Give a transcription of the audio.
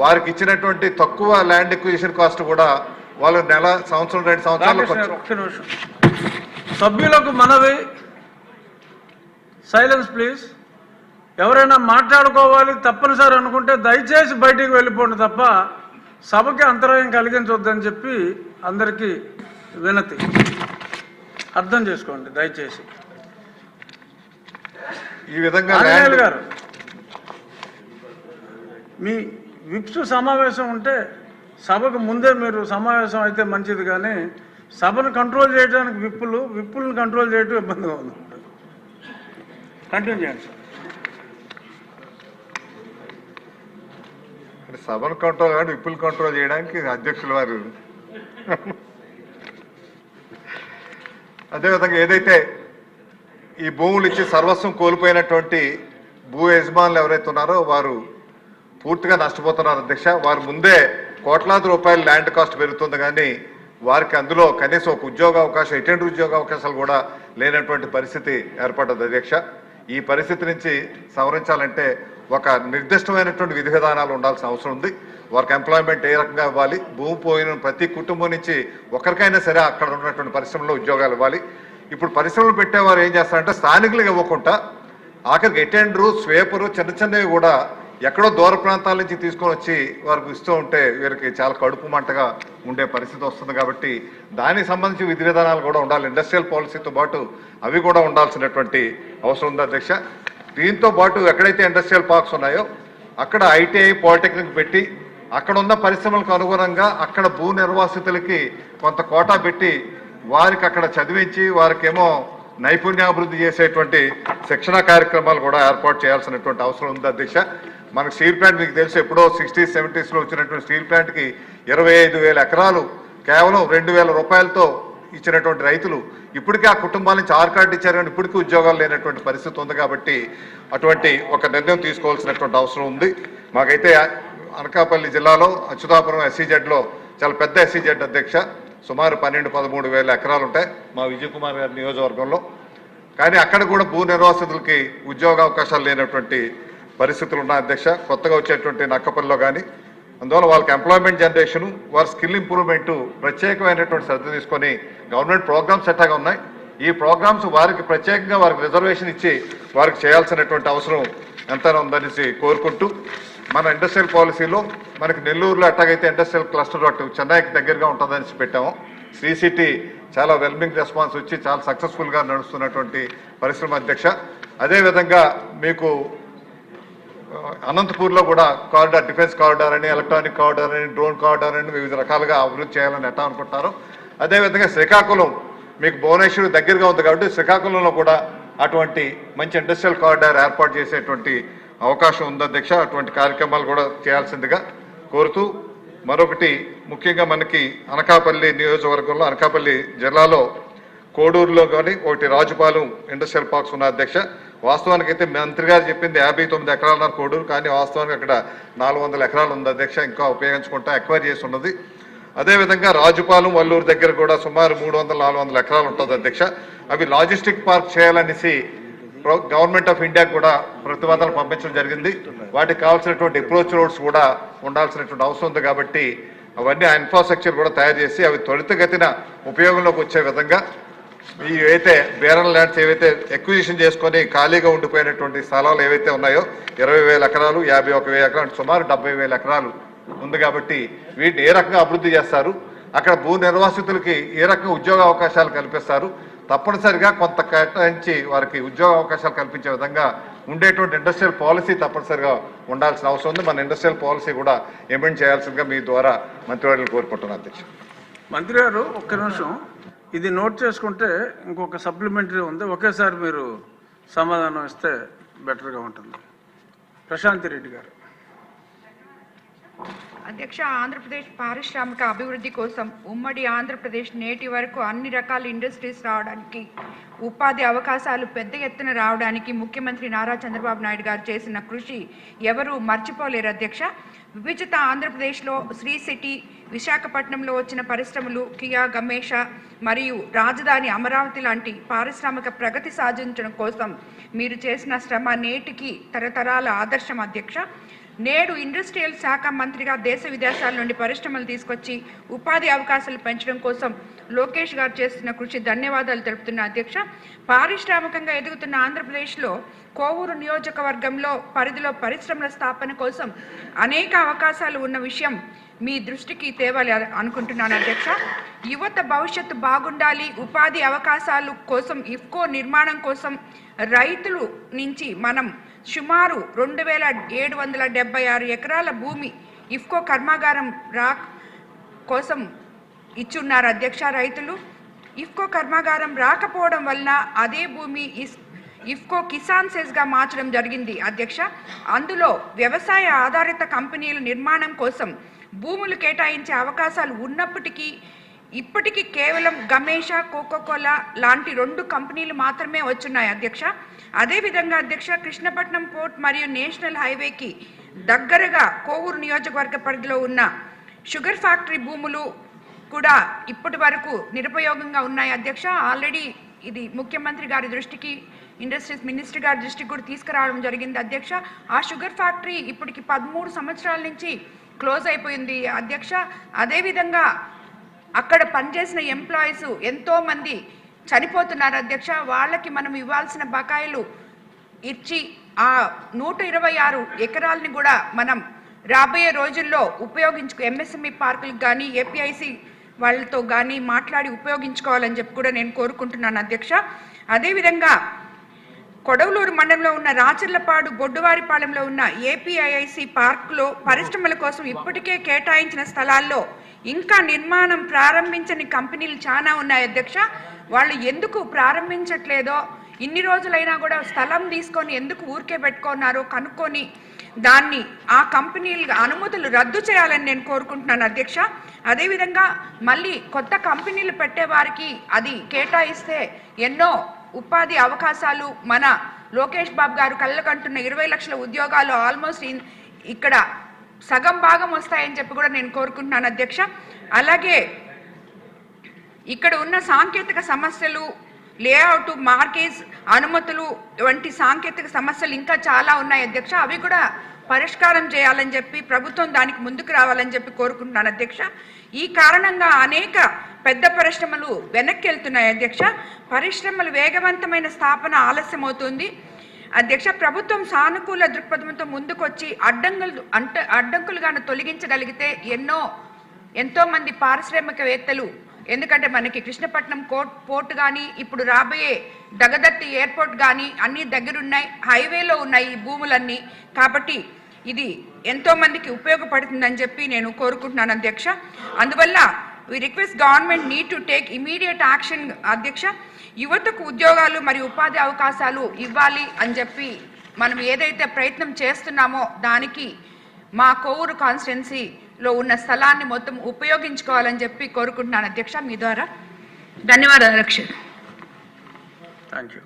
వారికి ఇచ్చినటువంటి తక్కువ ల్యాండ్ ఎక్విజిషన్ కాస్ట్ కూడా వాళ్ళు నెల సంవత్సరం రెండు సంవత్సరాలు సభ్యులకు మనవి. సైలెన్స్ ప్లీజ్ ఎవరైనా మాట్లాడుకోవాలి తప్పనిసరి అనుకుంటే దయచేసి బయటికి వెళ్ళిపోండి తప్ప సభకి అంతరాయం కలిగించొద్దని చెప్పి అందరికీ వినతి. అర్థం చేసుకోండి దయచేసి. ఈ విధంగా గారు మీ విప్స్ సమావేశం ఉంటే సభకు ముందే మీరు సమావేశం అయితే మంచిది కానీ సభను కంట్రోల్ చేయడానికి విప్పులు విప్పులను కంట్రోల్ చేయడం ఇబ్బందిగా ఉంది. కంటిన్యూ చేయండి సార్ సభను కంట్రోల్ కాదు విప్పులు కంట్రోల్ చేయడానికి అధ్యక్షుల వారు. అదేవిధంగా ఏదైతే ఈ భూములు ఇచ్చి సర్వస్వం కోల్పోయినటువంటి భూ యజమానులు ఎవరైతే ఉన్నారో వారు పూర్తిగా నష్టపోతున్నారు అధ్యక్ష. వారు ముందే కోట్లాది రూపాయలు ల్యాండ్ కాస్ట్ పెరుగుతుంది కానీ వారికి అందులో కనీసం ఒక ఉద్యోగ అవకాశం ఎటువంటి ఉద్యోగ అవకాశాలు కూడా లేనటువంటి పరిస్థితి ఏర్పడ్డది అధ్యక్ష. ఈ పరిస్థితి నుంచి సవరించాలంటే ఒక నిర్దిష్టమైనటువంటి విధి విధానాలు ఉండాల్సిన అవసరం ఉంది. వారికి ఎంప్లాయ్మెంట్ ఏ రకంగా ఇవ్వాలి? భూమి పోయిన ప్రతి కుటుంబం నుంచి ఒకరికైనా సరే అక్కడ ఉన్నటువంటి పరిశ్రమలో ఉద్యోగాలు ఇవ్వాలి. ఇప్పుడు పరిశ్రమలు పెట్టేవారు ఏం చేస్తారంటే స్థానికులకు ఇవ్వకుండా ఆఖరికి అటెండరు స్వేపరు చిన్న చిన్నవి కూడా ఎక్కడో దూర ప్రాంతాల నుంచి తీసుకొని వచ్చి వారికి ఇస్తూ ఉంటే వీరికి చాలా కడుపు మంటగా ఉండే పరిస్థితి వస్తుంది కాబట్టి దానికి సంబంధించి విధి విధానాలు కూడా ఉండాలి. ఇండస్ట్రియల్ పాలసీతో పాటు అవి కూడా ఉండాల్సినటువంటి అవసరం ఉంది అధ్యక్ష. దీంతో పాటు ఎక్కడైతే ఇండస్ట్రియల్ పార్క్స్ ఉన్నాయో అక్కడ ఐటీఐ పాలిటెక్నిక్ పెట్టి అక్కడ ఉన్న పరిశ్రమలకు అనుగుణంగా అక్కడ భూ నిర్వాసితులకి కొంత కోటా పెట్టి వారికి అక్కడ చదివించి వారికేమో నైపుణ్యాభివృద్ధి చేసేటువంటి శిక్షణ కార్యక్రమాలు కూడా ఏర్పాటు చేయాల్సినటువంటి అవసరం ఉంది అధ్యక్ష. మనకు స్టీల్ ప్లాంట్ మీకు తెలుసు ఎప్పుడో సిక్స్టీస్ సెవెంటీస్లో వచ్చినటువంటి స్టీల్ ప్లాంట్కి ఇరవై ఐదు వేల ఎకరాలు కేవలం రెండు వేల రూపాయలతో ఇచ్చినటువంటి రైతులు ఇప్పటికే ఆ కుటుంబాల నుంచి ఆర్కార్డు ఇచ్చారు కానీ ఇప్పటికీ ఉద్యోగాలు లేనటువంటి పరిస్థితి ఉంది కాబట్టి అటువంటి ఒక నిర్ణయం తీసుకోవాల్సినటువంటి అవసరం ఉంది. మాకైతే అనకాపల్లి జిల్లాలో అచ్యుతాపురం ఎస్సీజెడ్లో చాలా పెద్ద ఎస్సీజెడ్ అధ్యక్ష సుమారు పన్నెండు పదమూడు వేల ఎకరాలు ఉంటాయి మా విజయ్ కుమార్ గారి నియోజకవర్గంలో. కానీ అక్కడ కూడా భూ నిర్వాసితులకి ఉద్యోగ అవకాశాలు లేనటువంటి పరిస్థితులు ఉన్నాయి అధ్యక్ష. కొత్తగా వచ్చేటువంటి నక్కపల్లిలో కానీ అందువల్ల వాళ్ళకి ఎంప్లాయ్మెంట్ జనరేషన్ వారి స్కిల్ ఇంప్రూవ్మెంట్ ప్రత్యేకమైనటువంటి శ్రద్ధ తీసుకొని గవర్నమెంట్ ప్రోగ్రామ్స్ ఎట్టాగా ఉన్నాయి. ఈ ప్రోగ్రామ్స్ వారికి ప్రత్యేకంగా వారికి రిజర్వేషన్ ఇచ్చి వారికి చేయాల్సినటువంటి అవసరం ఎంతైనా ఉందనేసి కోరుకుంటూ మన ఇండస్ట్రియల్ పాలసీలో మనకి నెల్లూరులో ఎట్టాగైతే ఇండస్ట్రియల్ క్లస్టర్ అటు చెన్నైకి దగ్గరగా ఉంటుందనేసి పెట్టాము. శ్రీ సిటీ చాలా వెల్మింగ్ రెస్పాన్స్ వచ్చి చాలా సక్సెస్ఫుల్గా నడుస్తున్నటువంటి పరిశ్రమ అధ్యక్ష. అదేవిధంగా మీకు అనంతపూర్లో కూడా కారిడార్ డిఫెన్స్ కారిడార్ అని ఎలక్ట్రానిక్ కారిడార్ అని డ్రోన్ కారిడార్ అని వివిధ రకాలుగా అభివృద్ధి చేయాలని ఎట్లా అనుకుంటున్నారు. అదేవిధంగా శ్రీకాకుళం మీకు భువనేశ్వర్ దగ్గరగా ఉంది కాబట్టి శ్రీకాకుళంలో కూడా అటువంటి మంచి ఇండస్ట్రియల్ కారిడార్ ఏర్పాటు చేసేటువంటి అవకాశం ఉంది అధ్యక్ష. అటువంటి కార్యక్రమాలు కూడా చేయాల్సిందిగా కోరుతూ మరొకటి ముఖ్యంగా మనకి అనకాపల్లి నియోజకవర్గంలో అనకాపల్లి జిల్లాలో కోడూరులో కానీ ఒకటి రాజుపాలెం ఇండస్ట్రియల్ పార్క్స్ ఉన్న అధ్యక్ష. వాస్తవానికి అయితే మంత్రి గారు చెప్పింది యాభై తొమ్మిది ఎకరాలున్నారు కోడూరు కానీ వాస్తవానికి అక్కడ నాలుగు వందల ఎకరాలు ఉంది. అధ్యక్ష ఇంకా ఉపయోగించుకుంటా ఎక్వైర్ చేసి ఉన్నది. అదేవిధంగా రాజుపాలెం వల్లూరు దగ్గర కూడా సుమారు మూడు వందల నాలుగు వందల ఎకరాలు ఉంటుంది అధ్యక్ష. అవి లాజిస్టిక్ పార్క్ చేయాలనేసి ప్రో- గవర్నమెంట్ ఆఫ్ ఇండియా కూడా ప్రతిపాదనలు పంపించడం జరిగింది. వాటికి కావాల్సినటువంటి అప్రోచ్ రోడ్స్ కూడా ఉండాల్సినటువంటి అవసరం ఉంది కాబట్టి అవన్నీ ఆ ఇన్ఫ్రాస్ట్రక్చర్ కూడా తయారు చేసి అవి త్వరితగతిన ఉపయోగంలోకి వచ్చే విధంగా ఏవైతే బేరల్ ల్యాండ్స్ ఏవైతే ఎక్విజిషన్ చేసుకొని ఖాళీగా ఉండిపోయినటువంటి స్థలాలు ఏవైతే ఉన్నాయో ఇరవై వేల ఎకరాలు యాభై ఒక వేల ఎకరాలు సుమారు డెబ్బై వేల ఎకరాలు ఉంది కాబట్టి వీటిని ఏ రకంగా అభివృద్ధి చేస్తారు? అక్కడ భూ నిర్వాసితులకి ఏ రకంగా ఉద్యోగ అవకాశాలు కల్పిస్తారు? తప్పనిసరిగా కొంత కేటాయించి వారికి ఉద్యోగ అవకాశాలు కల్పించే విధంగా ఉండేటువంటి ఇండస్ట్రియల్ పాలసీ తప్పనిసరిగా ఉండాల్సిన అవసరం ఉంది. మన ఇండస్ట్రియల్ పాలసీ కూడా ఇంప్లిమెంట్ చేయాల్సిందిగా మీ ద్వారా మంత్రివర్యులు కోరుకుంటున్నాను అధ్యక్ష. మంత్రి గారు ఒక్క నిమిషం. ఇది నోట్ చేసుకుంటే ఇంకొక సప్లిమెంటరీ ఉంది. ఒకేసారి మీరు సమాధానం ఇస్తే బెటర్గా ఉంటుంది. ప్రశాంతి రెడ్డి గారు. అధ్యక్ష ఆంధ్రప్రదేశ్ పారిశ్రామిక అభివృద్ధి కోసం ఉమ్మడి ఆంధ్రప్రదేశ్ నేటి వరకు అన్ని రకాల ఇండస్ట్రీస్ రావడానికి ఉపాధి అవకాశాలు పెద్ద ఎత్తున రావడానికి ముఖ్యమంత్రి నారా చంద్రబాబు నాయుడు గారు చేసిన కృషి ఎవరు మర్చిపోలేరు అధ్యక్ష. విభజిత ఆంధ్రప్రదేశ్లో శ్రీ సిటీ విశాఖపట్నంలో వచ్చిన పరిశ్రమలు కియా గమేష మరియు రాజధాని అమరావతి లాంటి పారిశ్రామిక ప్రగతి సాధించడం కోసం మీరు చేసిన శ్రమ నేటికి తరతరాల ఆదర్శం అధ్యక్ష. నేడు ఇండస్ట్రియల్ శాఖ మంత్రిగా దేశ విదేశాల నుండి పరిశ్రమలు తీసుకొచ్చి ఉపాధి అవకాశాలు పెంచడం కోసం లోకేష్ గారు చేస్తున్న కృషి ధన్యవాదాలు తెలుపుతున్న అధ్యక్ష. పారిశ్రామికంగా ఎదుగుతున్న ఆంధ్రప్రదేశ్లో కోవూరు నియోజకవర్గంలో పరిధిలో పరిశ్రమల స్థాపన కోసం అనేక అవకాశాలు ఉన్న విషయం మీ దృష్టికి తేవాలి అనుకుంటున్నాను అధ్యక్ష. యువత భవిష్యత్తు బాగుండాలి ఉపాధి అవకాశాలు కోసం ఇఫ్కో నిర్మాణం కోసం రైతులు నుంచి మనం సుమారు రెండు వేల ఏడు వందల డెబ్బై ఆరు ఎకరాల భూమి ఇఫ్కో కర్మాగారం రా కోసం ఇచ్చున్నారు అధ్యక్ష రైతులు. ఇఫ్కో కర్మాగారం రాకపోవడం వలన అదే భూమి ఇస్ ఇఫ్కో కిసాన్ సెస్గా మార్చడం జరిగింది అధ్యక్ష. అందులో వ్యవసాయ ఆధారిత కంపెనీల నిర్మాణం కోసం భూములు కేటాయించే అవకాశాలు ఉన్నప్పటికీ ఇప్పటికీ కేవలం గమేష కోకోకోలా లాంటి రెండు కంపెనీలు మాత్రమే వచ్చున్నాయి అధ్యక్ష. అదేవిధంగా అధ్యక్ష కృష్ణపట్నం పోర్ట్ మరియు నేషనల్ హైవేకి దగ్గరగా కోవూరు నియోజకవర్గ పరిధిలో ఉన్న షుగర్ ఫ్యాక్టరీ భూములు కూడా ఇప్పటి వరకు నిరుపయోగంగా ఉన్నాయి అధ్యక్ష. ఆల్రెడీ ఇది ముఖ్యమంత్రి గారి దృష్టికి ఇండస్ట్రీస్ మినిస్టర్ గారి దృష్టికి కూడా తీసుకురావడం జరిగింది. అధ్యక్ష ఆ షుగర్ ఫ్యాక్టరీ ఇప్పటికి పదమూడు సంవత్సరాల నుంచి క్లోజ్ అయిపోయింది. అధ్యక్ష అదేవిధంగా అక్కడ పనిచేసిన ఎంప్లాయీస్ ఎంతో మంది చనిపోతున్నారు. అధ్యక్ష వాళ్ళకి మనం ఇవ్వాల్సిన బకాయిలు ఇచ్చి ఆ నూట ఇరవై ఆరు ఎకరాలని కూడా మనం రాబోయే రోజుల్లో ఉపయోగించుకు ఎంఎస్ఎంఈ పార్కులకు కానీ ఏపీఐసి వాళ్ళతో కానీ మాట్లాడి ఉపయోగించుకోవాలని చెప్పి కూడా నేను కోరుకుంటున్నాను అధ్యక్ష. అదేవిధంగా కొడవలూరు మండలంలో ఉన్న రాచర్లపాడు బొడ్డువారిపాలెంలో ఉన్న ఏపీఐఐసి పార్కులో పరిశ్రమల కోసం ఇప్పటికే కేటాయించిన స్థలాల్లో ఇంకా నిర్మాణం ప్రారంభించని కంపెనీలు చాలా ఉన్నాయి అధ్యక్ష. వాళ్ళు ఎందుకు ప్రారంభించట్లేదో ఇన్ని రోజులైనా కూడా స్థలం తీసుకొని ఎందుకు ఊరికే పెట్టుకున్నారో కనుక్కొని దాన్ని ఆ కంపెనీలు అనుమతులు రద్దు చేయాలని నేను కోరుకుంటున్నాను అధ్యక్ష. అదేవిధంగా మళ్ళీ కొత్త కంపెనీలు పెట్టే వారికి అది కేటాయిస్తే ఎన్నో ఉపాధి అవకాశాలు మన లోకేష్ బాబు గారు కళ్ళకంటున్న ఇరవై లక్షల ఉద్యోగాలు ఆల్మోస్ట్ ఇన్- ఇక్కడ సగం భాగం వస్తాయని చెప్పి కూడా నేను కోరుకుంటున్నాను అధ్యక్ష. అలాగే ఇక్కడ ఉన్న సాంకేతిక సమస్యలు లేఅవుట్ మార్కేజ్ అనుమతులు వంటి సాంకేతిక సమస్యలు ఇంకా చాలా ఉన్నాయి అధ్యక్ష. అవి కూడా పరిష్కారం చేయాలని చెప్పి ప్రభుత్వం దానికి ముందుకు రావాలని చెప్పి కోరుకుంటున్నాను అధ్యక్ష. ఈ కారణంగా అనేక పెద్ద పరిశ్రమలు వెనక్కి వెళ్తున్నాయి అధ్యక్ష. పరిశ్రమలు వేగవంతమైన స్థాపన ఆలస్యమవుతుంది. అధ్యక్ష ప్రభుత్వం సానుకూల దృక్పథంతో ముందుకొచ్చి అడ్డంకులు అంట అడ్డంకులుగాను తొలగించగలిగితే ఎన్నో ఎంతోమంది పారిశ్రామికవేత్తలు ఎందుకంటే మనకి కృష్ణపట్నం కోర్ట్ పోర్ట్ కానీ ఇప్పుడు రాబోయే దగదత్తి ఎయిర్పోర్ట్ కానీ అన్నీ దగ్గరున్నాయి హైవేలో ఉన్నాయి ఈ భూములన్నీ. కాబట్టి ఇది ఎంతో మందికి ఉపయోగపడుతుందని చెప్పి నేను కోరుకుంటున్నాను అధ్యక్ష. అందువల్ల we request government need to take immediate action అధ్యక్ష. యువతకు ఉద్యోగాలు మరియు ఉపాధి అవకాశాలు ఇవ్వాలి అని చెప్పి మనం ఏదైతే ప్రయత్నం చేస్తున్నామో దానికి మా కోవూరు కాన్స్టిట్యున్సీలో ఉన్న స్థలాన్ని మొత్తం ఉపయోగించుకోవాలని చెప్పి కోరుకుంటున్నాను అధ్యక్ష మీ ద్వారా. ధన్యవాదాలు అధ్యక్ష థ్యాంక్ యూ